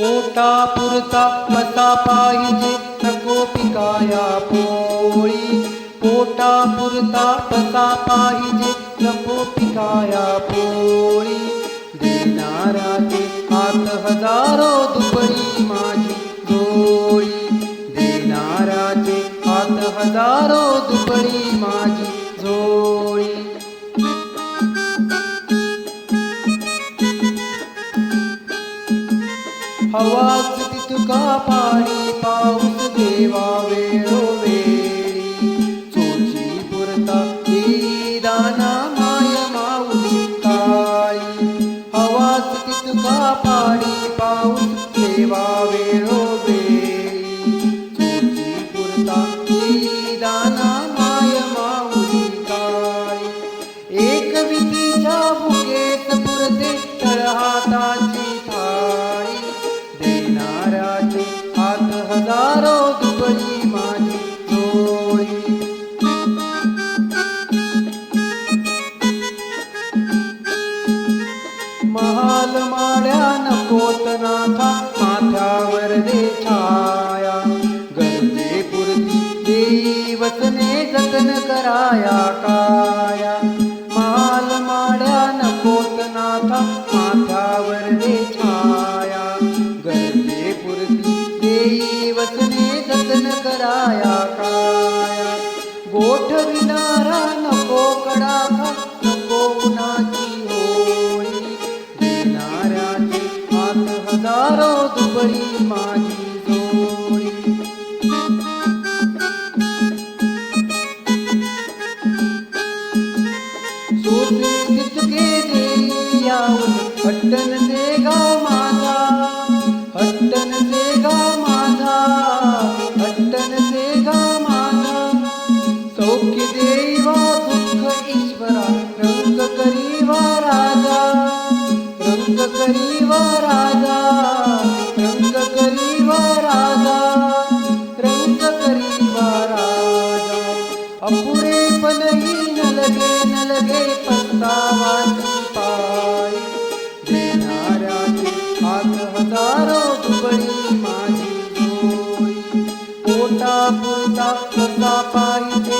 पोटा पुरता मता पाहिजे नको पिकाया पोळी. पोटा पुरता कसा पाहिजे नको पिकाया पोळी. देणारा ते आत हजारो दुपरी माझी गोळी देणारा ते आत हजारो दुपरी हवाच तितका पाणी पाऊस देवा वेळोवेळी चोची पुरता देई दाना माय माऊली काळी हवाच तितका पाणी पाऊस देवा वेळोवेळी चोची पुरता देई दाना माय माऊली काळी एक विकीच्या बुकेत पुरते तळहाताची दुबळी माझी जोळी महाल माड्या नकोत नाथा माथ्यावर दे छाया। गरजे पुरती जतन कराया काया। महाल माड्या नकोत नाथा ગોઠ વિનારા નકો કડાકા નકો ઉનાચી હોળી. વિનારા જે હાથ હજારો દુબળી માજી પટ્ટન अपूरे पनही न लगे न लगे पछतावाची पाय देणाऱ्याची हात हजारो दुबळी माझी होय पोटा पुरता कसा पाहिजे